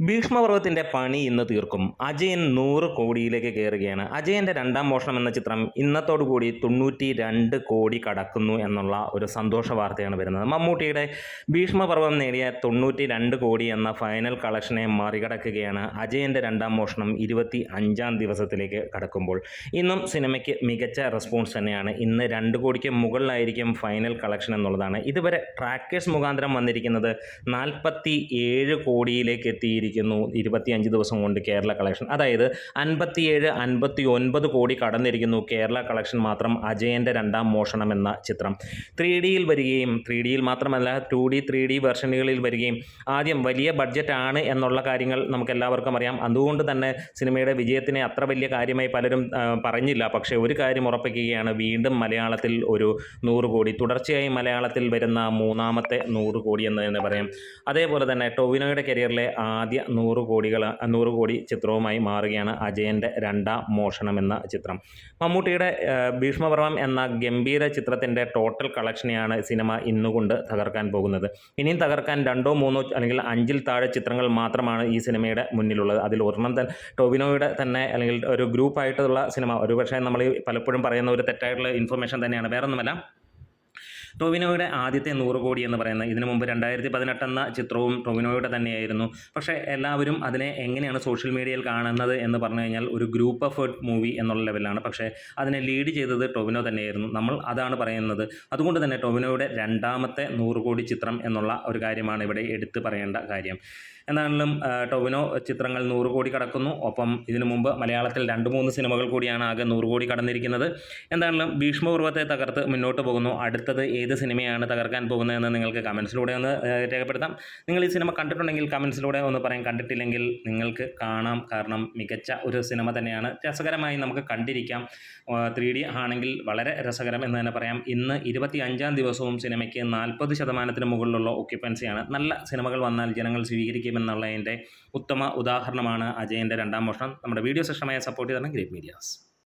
ഭീഷ്മപർവത്തിന്റെ പണി ഇന്ന് തീർക്കും. അജയൻ നൂറ് കോടിയിലേക്ക് കയറുകയാണ്. അജയന്റെ രണ്ടാം മോഷണം എന്ന ചിത്രം ഇന്നത്തോടു കൂടി തൊണ്ണൂറ്റി രണ്ട് കോടി കടക്കുന്നു എന്നുള്ള ഒരു സന്തോഷ വാർത്തയാണ് വരുന്നത്. മമ്മൂട്ടിയുടെ ഭീഷ്മപർവം നേടിയ തൊണ്ണൂറ്റി രണ്ട് കോടി എന്ന ഫൈനൽ കളക്ഷനെ മറികടക്കുകയാണ് അജയന്റെ രണ്ടാം മോഷണം ഇരുപത്തി അഞ്ചാം ദിവസത്തിലേക്ക് കടക്കുമ്പോൾ. ഇന്നും സിനിമയ്ക്ക് മികച്ച റെസ്പോൺസ് തന്നെയാണ്. ഇന്ന് രണ്ട് കോടിക്ക് മുകളിലായിരിക്കും ഫൈനൽ കളക്ഷൻ എന്നുള്ളതാണ്. ഇതുവരെ ട്രാക്കേഴ്സ് മുഖാന്തരം വന്നിരിക്കുന്നത് നാൽപ്പത്തി ഏഴ് കോടിയിലേക്ക് എത്തിയിരിക്കുന്നു ഇരുപത്തിയഞ്ച് ദിവസം കൊണ്ട് കേരള കളക്ഷൻ അതായത് അൻപത്തിയേഴ് അൻപത്തി ഒൻപത് കോടി കടന്നിരിക്കുന്നു കേരള കളക്ഷൻ മാത്രം അജയന്റെ രണ്ടാം മോഷണം എന്ന ചിത്രം. ത്രീ ഡിയിൽ വരികയും ത്രീ ഡിയിൽ മാത്രമല്ല ടു ഡി ത്രീ ഡി വെർഷനുകളിൽ വരികയും ആദ്യം വലിയ ബഡ്ജറ്റ് ആണ് എന്നുള്ള കാര്യങ്ങൾ നമുക്ക് എല്ലാവർക്കും അറിയാം. അതുകൊണ്ട് തന്നെ സിനിമയുടെ വിജയത്തിനെ അത്ര വലിയ കാര്യമായി പലരും പറഞ്ഞില്ല. പക്ഷേ ഒരു കാര്യം ഉറപ്പിക്കുകയാണ്. വീണ്ടും മലയാളത്തിൽ ഒരു നൂറ് കോടി തുടർച്ചയായി മലയാളത്തിൽ വരുന്ന മൂന്നാമത്തെ നൂറ് കോടി എന്ന് തന്നെ പറയാം. അതേപോലെ തന്നെ ടൊവിനോയുടെ കരിയറിലെ ആദ്യ നൂറ് കോടികൾ നൂറ് കോടി ചിത്രവുമായി മാറുകയാണ് അജയന്റെ രണ്ടാം മോഷണം എന്ന ചിത്രം. മമ്മൂട്ടിയുടെ ഭീഷ്മപർവം എന്ന ഗംഭീര ചിത്രത്തിന്റെ ടോട്ടൽ കളക്ഷനെയാണ് സിനിമ ഇന്നുകൊണ്ട് തകർക്കാൻ പോകുന്നത്. ഇനിയും തകർക്കാൻ രണ്ടോ മൂന്നോ അല്ലെങ്കിൽ അഞ്ചിൽ താഴെ ചിത്രങ്ങൾ മാത്രമാണ് ഈ സിനിമയുടെ മുന്നിലുള്ളത്. അതിൽ ഒരെണ്ണം തന്നെ ടോബിനോയുടെ തന്നെ അല്ലെങ്കിൽ ഒരു ഗ്രൂപ്പായിട്ടുള്ള സിനിമ. ഒരു പക്ഷേ നമ്മൾ പലപ്പോഴും പറയുന്ന ഒരു തെറ്റായിട്ടുള്ള ഇൻഫർമേഷൻ തന്നെയാണ്. വേറൊന്നുമല്ല. ടൊവിനോയുടെ ആദ്യത്തെ നൂറ് കോടി എന്ന് പറയുന്നത് ഇതിനു മുമ്പ് രണ്ടായിരത്തി പതിനെട്ട് എന്ന ചിത്രവും ടൊവിനോയുടെ തന്നെയായിരുന്നു. പക്ഷേ എല്ലാവരും അതിനെ എങ്ങനെയാണ് സോഷ്യൽ മീഡിയയിൽ കാണുന്നത് എന്ന് പറഞ്ഞു കഴിഞ്ഞാൽ ഒരു ഗ്രൂപ്പ് എഫേർട്ട് മൂവി എന്നുള്ള ലെവലാണ് പക്ഷേ അതിനെ ലീഡ് ചെയ്തത് ടൊവിനോ തന്നെയായിരുന്നു. നമ്മൾ അതാണ് പറയുന്നത്. അതുകൊണ്ട് തന്നെ ടൊവിനോയുടെ രണ്ടാമത്തെ നൂറ് കോടി ചിത്രം എന്നുള്ള ഒരു കാര്യമാണ് ഇവിടെ എടുത്തു പറയേണ്ട കാര്യം. എന്നാണെങ്കിലും ടൊവിനോ ചിത്രങ്ങൾ നൂറ് കോടി കടക്കുന്നു. ഒപ്പം ഇതിനു മുമ്പ് മലയാളത്തിൽ രണ്ട് മൂന്ന് സിനിമകൾ കൂടിയാണ് ആകെ നൂറ് കോടി കടന്നിരിക്കുന്നത്. എന്താണെങ്കിലും ഭീഷ്മപൂർവത്തെ തകർത്ത് മുന്നോട്ട് പോകുന്നു. അടുത്തത് ഏത് സിനിമയാണ് തകർക്കാൻ പോകുന്നതെന്ന് നിങ്ങൾക്ക് കമൻസിലൂടെ ഒന്ന് രേഖപ്പെടുത്താം. നിങ്ങൾ ഈ സിനിമ കണ്ടിട്ടുണ്ടെങ്കിൽ കമൻസിലൂടെ ഒന്ന് പറയാം. കണ്ടിട്ടില്ലെങ്കിൽ നിങ്ങൾക്ക് കാണാം. കാരണം മികച്ച ഒരു സിനിമ തന്നെയാണ്. രസകരമായി നമുക്ക് കണ്ടിരിക്കാം. ത്രീ ഡി ആണെങ്കിൽ വളരെ രസകരം എന്ന് തന്നെ പറയാം. ഇന്ന് ഇരുപത്തി അഞ്ചാം ദിവസവും സിനിമയ്ക്ക് നാൽപ്പത് ശതമാനത്തിന് മുകളിലുള്ള ഒക്യുപ്പൻസിയാണ് നല്ല സിനിമകൾ വന്നാൽ ജനങ്ങൾ സ്വീകരിക്കുമെന്നുള്ളതിന്റെ ഉത്തമ ഉദാഹരണമാണ് അജയന്റെ രണ്ടാം മോഷണം. നമ്മുടെ വീഡിയോ സിസ്റ്റമായി സപ്പോർട്ട് ചെയ്താണ് ഗ്രേറ്റ് മീഡിയാസ്.